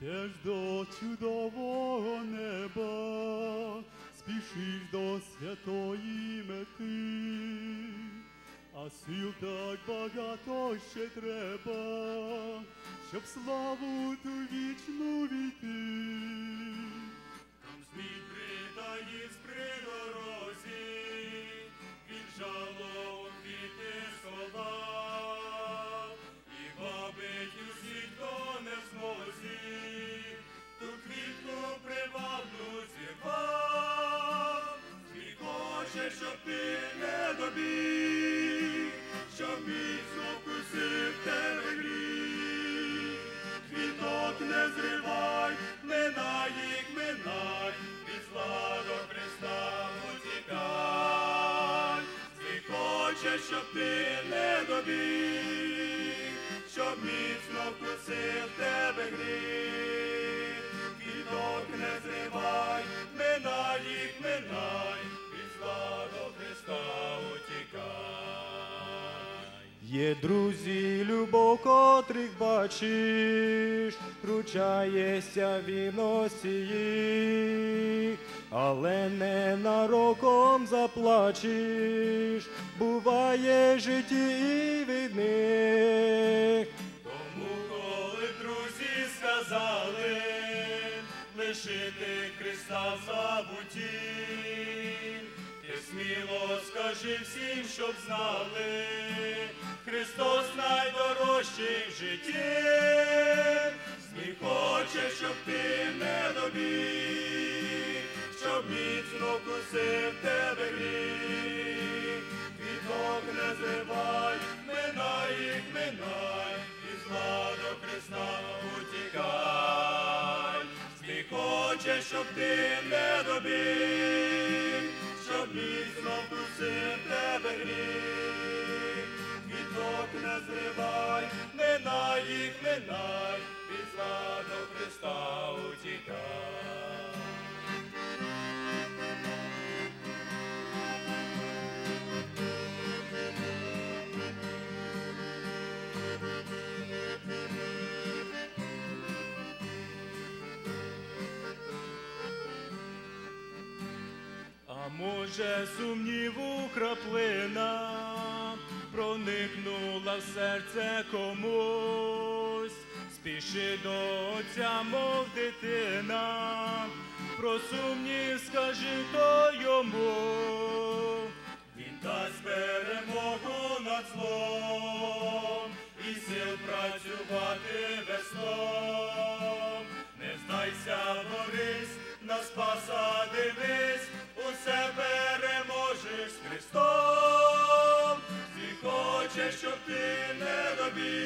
Йдеш до чудового неба, спішиш до святої мети, а сил так багато ще треба, щоб славу ту вічну війти. Там змій притаїв при дорозі, він жалом хоче, щоб ти не добіг, щоб міцно вкусив тебе гріх. Квіток не зривай, минай їх, минай, від зла до Христа утікай. Хоче, щоб ти не добіг, щоб міцно вкусив тебе гріх. Квіток Є друзі, любов, котрих бачиш, ручаєшся вірності їх, але не нароком заплачеш, буває житті і від них. Тому, коли друзі сказали, лишити Христа в сміло скажи всім, щоб знали, Христос найдорожчий в житті, Змій хоче, щоб ти не добіг, щоб міцно вкусив тебе гріх. Квіток не зривай, минай їх, минай, і зла до Христа утікай. Змій хоче, щоб ти не добіг, минай, від зла Христа. А може сумніву краплина проникнула в серце комусь, спіши до отця, мов дитина, про сумнів скажи то йому. Він дасть перемогу над злом і сил працювати веслом. Не здайся, борись, на спаса дивись, усе переможеш з Христом. Ти хоче, щоб ти не добіг,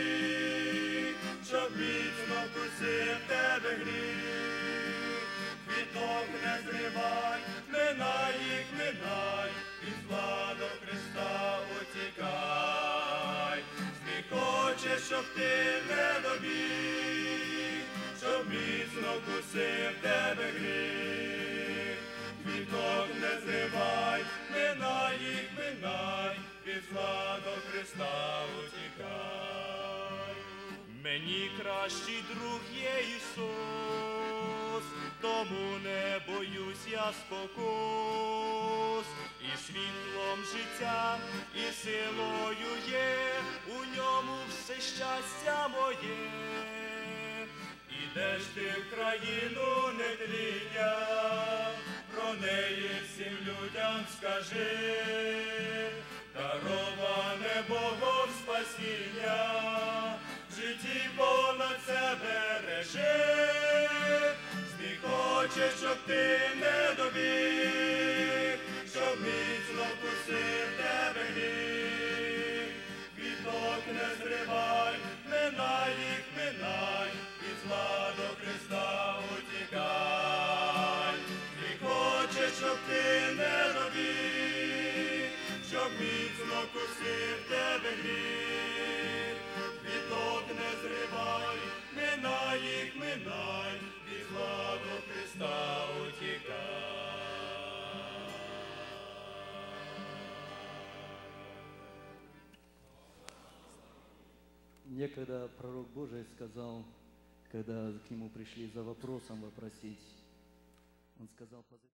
ти не добіг, щоб міцно вкусив тебе гріх. Квіток не зривай, минай їх, минай, від зла до Христа утікай. Мені кращий друг є Ісус, тому не боюсь я спокус, і світлом життя, і силою є, у ньому все щастя моє. Ідеш ти в країну нетління, про неї всім людям скажи, дароване Богом спасіння, в житті понад себе режи, Змій хоче, щоб ти не добіг, щоб міцно вкусив не зривай, минай їх, минай, від зла до Христа утікай. Ти хоче, щоб ти не добіг, щоб міцно вкусив тебе гріх. Квіток не зривай, минай їх, минай, від зла до Христа Некогда пророк Божий сказал, когда к нему пришли за вопросом вопросить, он сказал, «Позы-